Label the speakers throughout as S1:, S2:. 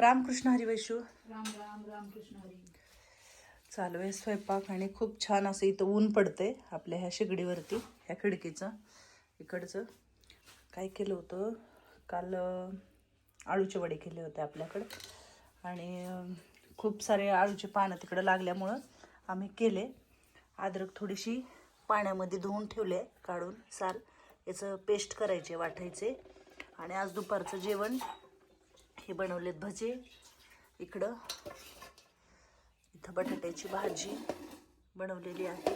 S1: रामकृष्ण हरी वैशू
S2: राम राम राम कृष्ण हरी.
S1: चालू आहे स्वयंपाक आणि खूप छान असं इथं ऊन पडतंय आपल्या ह्या शेगडीवरती ह्या खिडकीचं. इकडचं काय केलं होतं? काल आळूचे वडे केले होते आपल्याकडं. आणि खूप सारे आळूचे पानं तिकडं लागल्यामुळं आम्ही केले. अद्रक थोडीशी पाण्यामध्ये धुवून ठेवले काढून साल याचं पेस्ट करायचे वाटायचे. आणि आज दुपारचं जेवण हे बनवलेत भजे. इकडं इथं बटाट्याची भाजी बनवलेली आहे.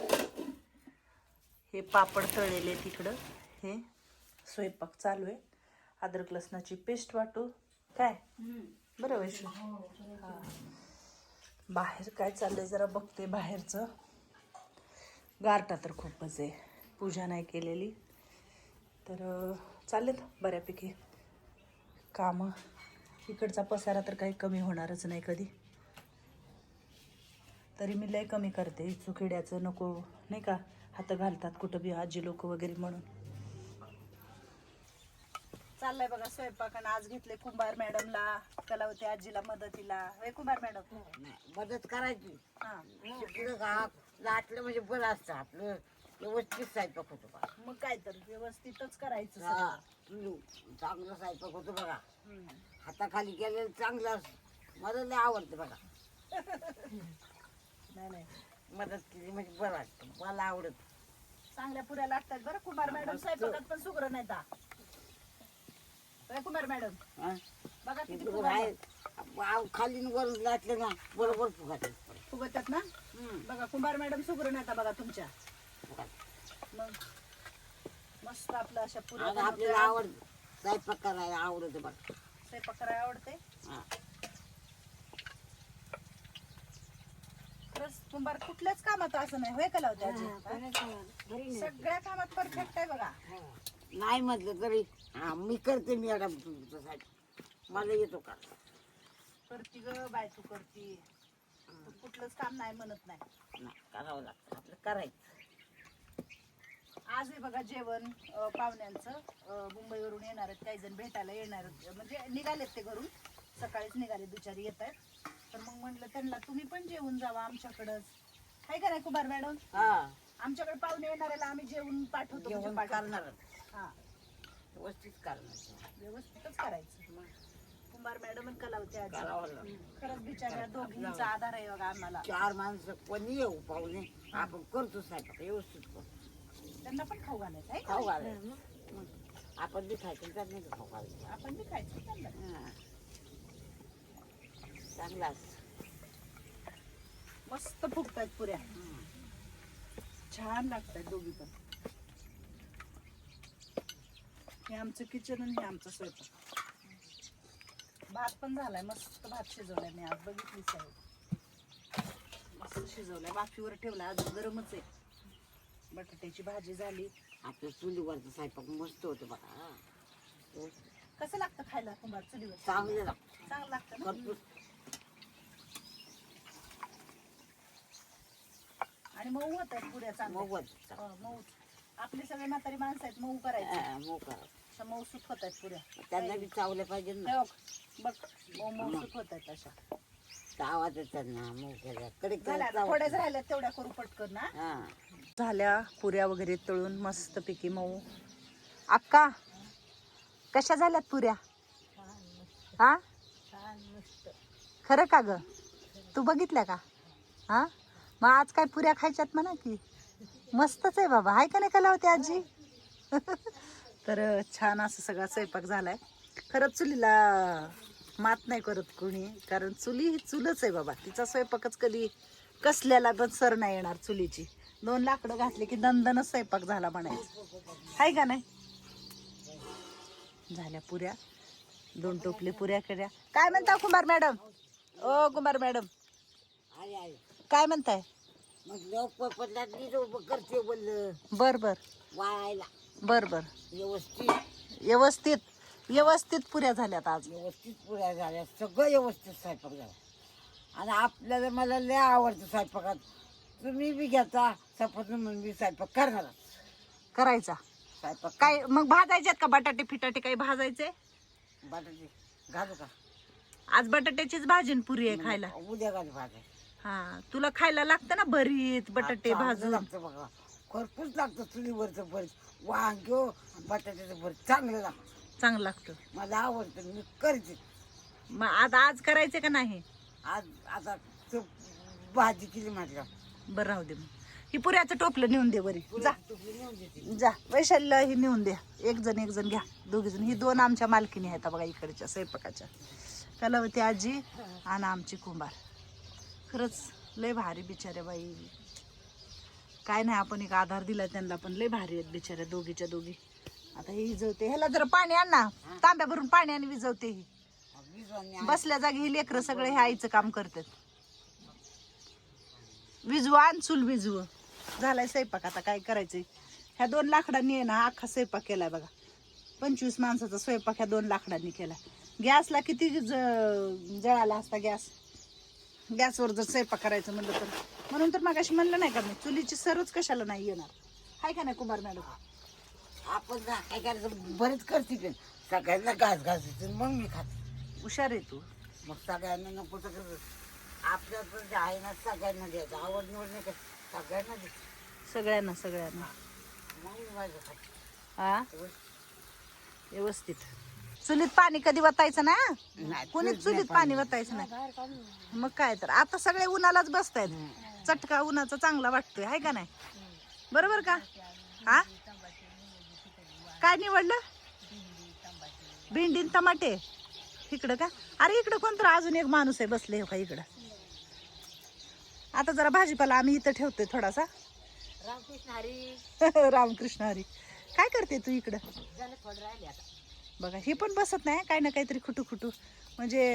S1: हे पापड तळलेले तिकडं हे स्वयंपाक चालू आहे. अद्रक लसणाची पेस्ट वाटू. काय? बरं वैशू बाहेर काय चाललंय जरा बघते बाहेरचं. गारटा तर खूपच आहे. पूजा नाही केलेली. तर चालेल चाललेत बऱ्यापैकी. कामं. इकडचा पसारा तर काही कमी होणारच नाही कधी. तरी मी लय कमी करते. चुकिड्याचं नको नाही का? हात घालतात कुठं बी आजी लोक वगैरे म्हणून. चाललंय बघा स्वयंपाक आज घेतले कुंभार मॅडमला. कलावती आजीला मदतीला. वे कुंभार मॅडम?
S3: मदत करायची.
S1: हा.
S3: लाटलं म्हणजे बरं असतं आपलं. व्यवस्थित स्वयंपाक होतो बघा.
S1: मग काय तर व्यवस्थितच करायचं
S3: हा, चांगलं स्वयंपाक होतो बघा. हाताखाली केलेलं चांगलं असतं मला लय आवडतं बघा.
S1: नाही नाही.
S3: मदत केली म्हणजे बरं वाटतं. मला आवडत.
S1: चांगल्या पुऱ्या लागतात बरं. कुंभार मॅडम स्वयंपाकात पण सुग्र नाही ता. होय, कुंभार मॅडम.
S3: हा?
S1: बघा किती
S3: तिकडं
S1: फुगा
S3: आव- खाली न वरून लाटलं ना बरोबर फुगात
S1: फुगतात ना? बघा कुंभार मॅडम सुग्र नाही बघा तुमच्या. मग मस्त आपलं अशा पुऱ्या
S3: आपल्याला. आवडत. स्वयंपाक करायला आवडतं बघा.
S1: स्वयंपाक करायला आवडते.
S3: हा.
S1: खरंच कुंभार कुठल्याच कामात असं नाही होय कला सगळ्या कामात परफेक्ट आहे बघा.
S3: नाही म्हटलं तरी हा मी करते मी मॅडम तुमच्यासाठी. मला येतो का?
S1: करती ग बाय तू करती तू कुठलंच काम नाही म्हणत नाही.
S3: नाही करावं लागतं. आपलं करायचं.
S1: आज आहे बघा जेवण अं, पाहुण्यांचं अं, मुंबईवरून येणार आहेत काही जण भेटायला येणार आहेत. म्हणजे निघालेत ते घरून. सकाळीच निघाले दुचारी येत आहेत. तर मग म्हटलं त्यांना तुम्ही पण जेवून जावा आमच्याकडंच आहे का नाही कुमार मॅडम?
S3: हा.
S1: आमच्याकडे पाहुणे येणाऱ्याला आम्ही जेवण पाठवतो म्हणजे
S3: जेवण
S1: पाठवतो.
S3: करणार
S1: हा.
S3: व्यवस्थित करणार
S1: व्यवस्थितच करायचं. कुंभार मॅडम आणि कलावती आजी.
S3: करावं लागतं
S1: खरंच बिचाऱ्या दोघींचा आधार आहे बघा आम्हाला.
S3: चार माणसं कोणी येऊ पाहुणे? आपण करतो स्वयंपाक व्यवस्थित करतो.
S1: त्यांना पण खाऊ घालायचं आहे?
S3: खाऊ घालायचं. मग. आपण बी खायचं त्यांनी बी खाऊ घालायचं.
S1: आपण बी खायचं त्यांना
S3: हा. चांगलं
S1: मस्त फुगतायत पुऱ्या. छान लागतात दोघी पण. हे आमचं किचन आणि हे आमचं स्वयंपाक. भात पण झालाय मस्त भात शिजवलाय मी आज. बघितलीच आहे. मस्त शिजवलाय. वाफीवर ठेवलाय अजून गरमच आहे. बटाट्याची भाजी झाली.
S3: आपल्या चुलीवरचं स्वयंपाक मस्त होतं बघा.
S1: कसं लागतं खायला कुंभार चुलीवर?
S3: चांगलं लागतं.
S1: चांगलं लागतं ना? आणि मऊ होत आहेत पुऱ्या चांगल्या.
S3: वरचं.
S1: हो, मऊ. आपली सगळे म्हातारी माणसं आहेत मऊ करायचे.
S3: हा,
S1: अशा मऊ सुट होत आहेत पुऱ्या.
S3: त्यांना बी चावलं पाहिजे ना.
S1: हे बघ बघ मऊ मऊ सुट होत आहेत अशा.
S3: आवाज मग कडे
S1: आता थोड्याच राहिल्या तेवढ्या करू पटकन ना
S3: हा.
S1: झाल्या पुऱ्या वगैरे तळून मस्त पैकी मऊ. अक्का कशा झाल्यात पुऱ्या? हा? खरं का ग? तू बघितल्या का? हा? मग आज काय पुऱ्या खायच्यात म्हणा की. मस्तच आहे बाबा. हाय का नाही कला होती आजी? तर छान असं सगळा स्वयंपाक झालाय. खरंच चुलीला मात नाही करत कोणी कारण चुली ही चुलच आहे बाबा. तिचा स्वयंपाकच कधी कसल्याला पण सर नाही येणार चुलीची. दोन लाकडं घातले की दणदणच स्वयंपाक झाला म्हणायचं. हाय का नाही? झाल्या पुऱ्या. दोन टोपले पुऱ्या केल्या. काय म्हणता कुमार मॅडम? ओ कुमार मॅडम. काय म्हणताय? बर बर. बर बर.
S3: व्यवस्थित.
S1: व्यवस्थित पुऱ्या झाल्यात आज.
S3: व्यवस्थित पुऱ्या झाल्या. सगळं व्यवस्थित स्वयंपाक झाला. आणि आपल्याला मला लय आवडतं स्वयंपाकात. तुम्ही बी घेता सपोज म्हणून मी स्वयंपाक करणार.
S1: करायचा.
S3: स्वयंपाक
S1: काय मग भाजायच्यात का बटाटे फिटाटे काही भाजायचे?
S3: बटाटे घालू का?
S1: आज बटाट्याचीच भाजी पुरी आहे खायला.
S3: उद्या घाल भाज्या.
S1: हा तुला खायला लागतं ना भरीत बटाटे भाजून?
S3: लागतं बघा. खरपूस लागतं चुलीवरचं भरीत. वांग्यो बटाट्याचं भरीत. चांगलं लागतं.
S1: चांगलं लागतं.
S3: मला आवडतं मी करते
S1: मग आता आज करायचे का नाही?
S3: आज आता तो भाजी केली म्हटलं.
S1: बरं राहू दे मग. ही पुऱ्याचं टोपलं नेऊन दे बरी. जा.
S3: तुझी नेऊन देते.
S1: जा. वैशालीला ही नेऊन द्या. एक जण एक जण घ्या. दोघी जण. ही दोन आमच्या मालकीनी आहेत बघा इकडच्या स्वयंपाकाच्या. कलावती आजी आणि आमची कुंभार. खरंच लय भारी बिचारे बाई. काय नाही आपण एक आधार दिला त्यांना पण लय भारी आहेत बिचाऱ्या दोघीच्या दोघी. आता हे विजवते. ह्याला जरा पाणी आण ना. तांब्या भरून पाणी आणि विजवते ही. बसल्या जागी ही लेकरं सगळे हे आईचं काम करतात. विजवा आण चूल विजव. झालाय स्वयंपाक आता काय करायचंय. ह्या दोन लाकडांनी आहे ना अख्खा स्वयंपाक केलाय बघा. पंचवीस माणसाचा स्वयंपाक ह्या दोन लाकडांनी केला गॅसला किती ज- जळाला असता गॅस? गॅसवर जर स्वयंपाक करायचं म्हणलं तर. म्हणून तर मग म्हणलं नाही का मी चुलीची सर्वच कशाला नाही येणार. हाय का नाही कुमार मॅडम?
S3: आपण ना काय करायचं? बरेच करते पण सगळ्यांना घास घासायचं मग मी खाते.
S1: हुशार आहे तू.
S3: मग सगळ्यांना नको तर आपल्या पण जे आहे ना सगळ्यांना द्यायचं. आवड निवड नाही का सगळ्यांना द्यायचं
S1: सगळ्यांना सगळ्यांना.
S3: मग मी माझं खाते.
S1: हा? व्यवस्थित. चुलीत पाणी कधी वतायचं ना?
S3: नाही,
S1: कोणी
S3: चुलीत
S1: चुलीत पाणी वतायचं नाही. मग काय तर. आता सगळे उन्हालाच बसतायत. चटका उन्हाचा चांगला वाटतोय हाय का नाही? बरोबर का? हा? काय निवडलं? भेंडी न टमाटे. इकडं का? अरे इकडं कोणतं अजून एक माणूस आहे बसले हो का इकडं? आता जरा भाजीपाला आम्ही इथं ठेवतोय थोडासा.
S2: रामकृष्ण हरी.
S1: रामकृष्ण हरी. काय करते तू इकडं? बघा हे पण बसत नाही काही ना काहीतरी खुटू खुटू म्हणजे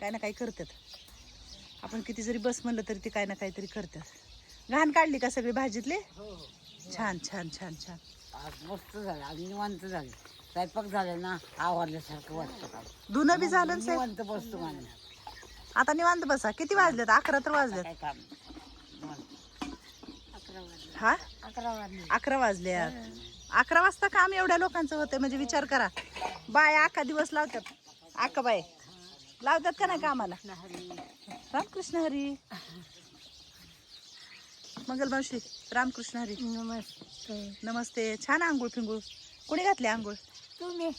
S1: काय ना काही करतात. आपण किती जरी बस म्हणलं तरी ते काय ना काहीतरी करतात. घाण काढली का सगळी भाजीतले? छान छान छान छान.
S3: आज मस्त झालं आज निवांत झालं. स्वयंपाक झाला ना आवडल्यासारखं वाटतं का
S1: धुणं बी झालं ना साहेब?
S3: निवांत बसतो मला
S1: आता निवांत बसा. किती वाजलेत? अकरा तर वाजलेत.
S3: काय काम? निवांत.
S1: हा?
S2: अकरा वाजले.
S1: अकरा वाजल्यात अकरा वाजता काम एवढ्या लोकांचं होतंय म्हणजे विचार करा. बाय अख्खा दिवस लावतात. अक्का बाय लावतात का नाही कामाला? रामकृष्ण हरी मंगल मावशी. रामकृष्ण हरी.
S2: नमस्ते.
S1: नमस्ते. छान आंघोळ फिंगूळ. कोणी घातली आंघोळ?
S2: तुम्ही.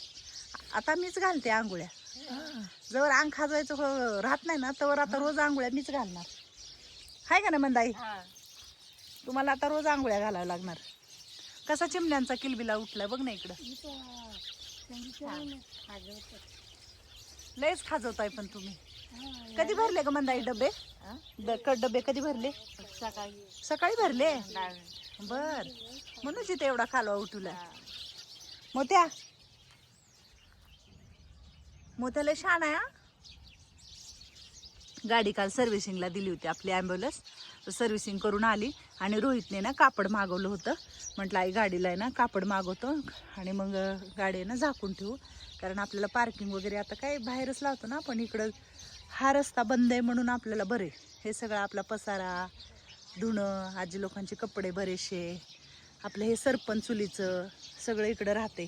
S1: आता मीच घालते आंघोळ्या. जवळ अंग खाजवायचं हो- राहत नाही ना तर आता रोज आंघोळ्या मीच घालणार. हाय का ना मंदाई? तुम्हाला आता रोज आंघोळ्या घालाव्या लागणार. कसा चिमण्यांचा किलबिला उठलाय बघ ना इकडं. लयच खाजवताय पण तुम्ही. कधी भरले ग मंदाई डबे? ड- क- डबे कधी भरले?
S2: सकाळी.
S1: सकाळी भरले? बर. म्हणून तिथे एवढा कालवा उठवला मोत्या. मोत्याला शान आहे हा? गाडी काल सर्व्हिसिंगला दिली होती आपली ॲम्ब्युलन्स. सर्व्हिसिंग करून आली आणि रोहितने ना कापड मागवलं होतं. म्हटलं आई गाडीला आहे ना कापड मागवतो आणि मग गाडी ना झाकून ठेवू. कारण आपल्याला पार्किंग वगैरे आता काय बाहेरच लावतो ना पण इकडं हा रस्ता बंद आहे म्हणून आपल्याला बरे. हे सगळं आपला पसारा धुणं आजी लोकांचे कपडे बरेचसे आपलं हे सरपण चुलीचं सगळं इकडं राहते.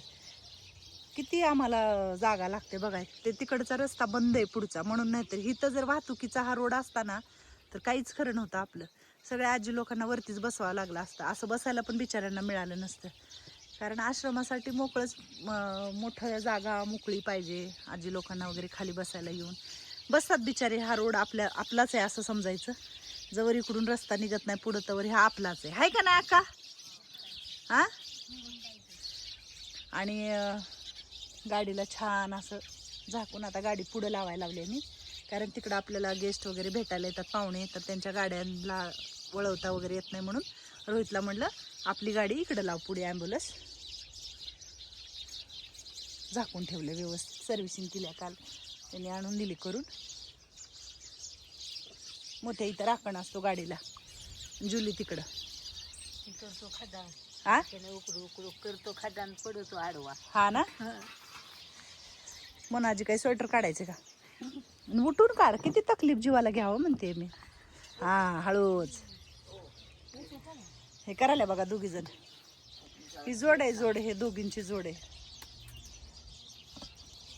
S1: किती आम्हाला जागा लागते बघाय. ते तिकडचा रस्ता बंद आहे पुढचा म्हणून नाहीतर इथं जर वाहतुकीचा हा रोड असताना तर काहीच खरं नव्हतं आपलं. सगळ्या आजी लोकांना वरतीच बसवावं लागलं असतं. असं बसायला पण बिचाऱ्यांना मिळालं नसतं. कारण आश्रमासाठी मोकळंच मोठं जागा मोकळी पाहिजे आजी लोकांना वगैरे खाली बसायला येऊन. बसतात बिचारे हा रोड आपल्या आपलाच आहे असं समजायचं. जवळ इकडून रस्ता निघत नाही पुढं तवर हा आपलाच आहे. हाय का नाही अक्का हा? आणि गाडीला छान असं झाकून आता गाडी पुढं लावायला लावली मी. कारण तिकडं आपल्याला गेस्ट वगैरे भेटायला येतात पाहुणे येतात त्यांच्या गाड्यांना वळवता वगैरे येत नाही म्हणून रोहितला म्हणलं आपली गाडी इकडं लाव पुढे ॲम्ब्युलन्स. झाकून ठेवले व्यवस्थित सर्व्हिसिंग केल्या काल. त्यांनी आणून दिली करून. मोठ्या इथं राखण असतो गाडीला. जुली तिकडं.
S2: करतो खदान.
S1: हा
S2: उकडू उकडू. करतो खदान पडतो आडवा.
S1: हा ना? मनाजी काही स्वेटर काढायचे का? उठून काढ किती तकलीफ जीवाला घ्यावं म्हणते मी. हा हळूच. हे करायला बघा दोघी जण ही जोड आहे जोड हे दोघींची जोड आहे.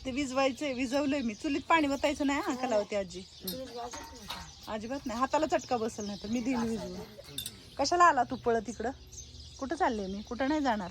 S1: ते विजवायचंय विजवलंय मी. चुलीत पाणी वतायचं नाही हा कलावती आजी. अजिबात नाही. हाताला चटका बसल नाही तर मी देईन विजवून. कशाला आला तू पळत इकडं? कुठं चालले मी? कुठं नाही जाणार?